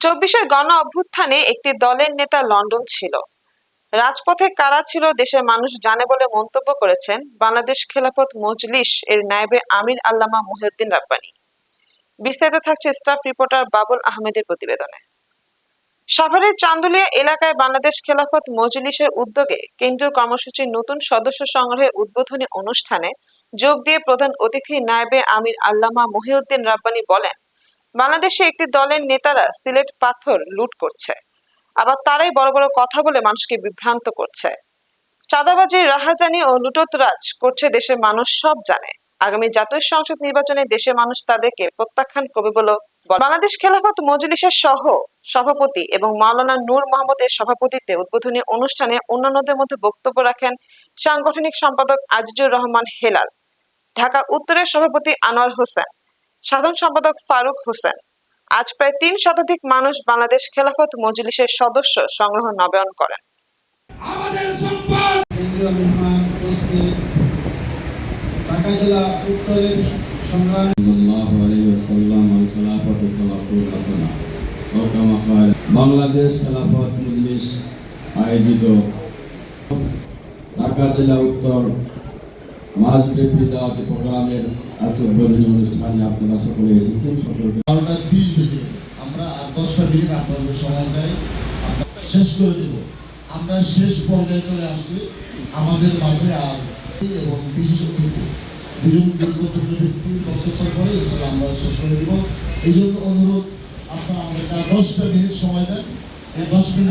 চব্বিশের গণ অভ্যুত্থানে একটি দলের নেতা লন্ডন ছিল। রাজপথে কারা ছিল দেশের মানুষ জানে বলে মন্তব্য করেছেন বাংলাদেশ খেলাফত মজলিস এর নায়েবে আমির আল্লামা মহিউদ্দিন রাব্বানী। বিস্তারিত থাকছে স্টাফ রিপোর্টার বাবুল আহমেদের প্রতিবেদনে। সাভারের চান্দুলিয়া এলাকায় বাংলাদেশ খেলাফত মজলিসের উদ্যোগে কেন্দ্রীয় কর্মসূচির নতুন সদস্য সংগ্রহের উদ্বোধনী অনুষ্ঠানে যোগ দিয়ে প্রধান অতিথি নায়েবে আমির আল্লামা মহিউদ্দিন রাব্বানী বলেন বাংলাদেশে একটি দলের নেতারা সিলেট পাথর লুট করছে। আবার তারাই বড় বড় কথা বলে মানুষকে বিভ্রান্ত করছে। চাঁদাবাজি, রাহাজানি ও লুটোতরাজ করছে দেশের মানুষ সব জানে। আগামী জাতীয় সংসদ নির্বাচনে দেশের মানুষ তাদেরকে প্রত্যাখ্যান করবে বলে বাংলাদেশ খেলাফত মজলিসের সহ সভাপতি এবং মাওলানা নূর মোহাম্মদের সভাপতিত্বে উদ্বোধনী অনুষ্ঠানে অন্যান্যদের মধ্যে বক্তব্য রাখেন সাংগঠনিক সম্পাদক আজিজুর রহমান হেলাল। ঢাকা উত্তরের সভাপতি আনোয়ার হোসেন। সাধারণ সম্পাদক ফারুক হোসেন। আজ প্রায় তিন শতাধিক মানুষ বাংলাদেশ খেলাফত মজলিসের সদস্য সংগ্রহ নবায়ন করেন। বাংলাদেশ খেলাফত মজলিস আয়োজিত। ঢাকা জেলা উত্তর মাসব্যাপী দাওয়াতি প্রোগ্রামের আজকে উদ্বোধনী অনুষ্ঠানে আপনারা সকলে এসেছেন, সকলকে বারোটা বিশ বেজে আমরা আর দশটা মিনিট আপনাদের সময় চাই শেষ করে দেব। আমরা শেষ পর্যায়ে চলে আসছি। আমাদের মাঝে আর এবং বিশেষ অতিথি দুজন গুরুত্বপূর্ণ ব্যক্তি বক্তব্য পরে ইনশাল্লাহ আমরা শেষ করে দেব। এই জন্য অনুরোধ, আপনারা আমাদেরকে আর দশটা মিনিট সময় দেন। এই দশ মিনিট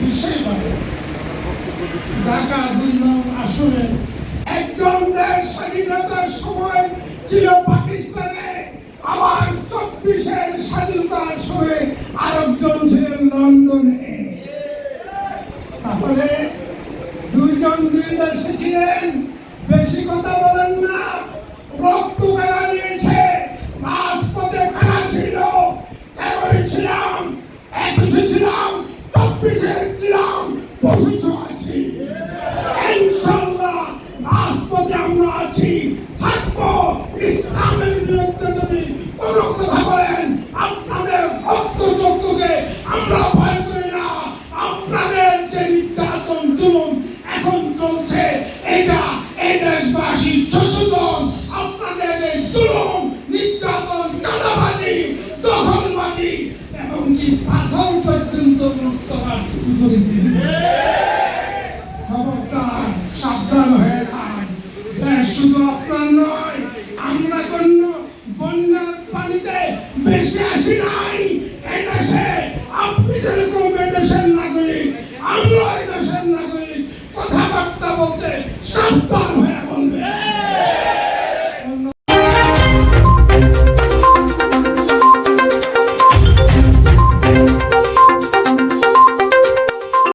বলে ঢাকা দুই নং আসনে। একজন স্বাধীনতার সময় ছিল পাকিস্তানে। আবার চব্বিশের স্বাধীনতার সময় আরেকজন ছিলেন লন্ডনে। তাহলে দুইজন দুই দেশে ছিলেন। আমরা Ecclesiastes 9.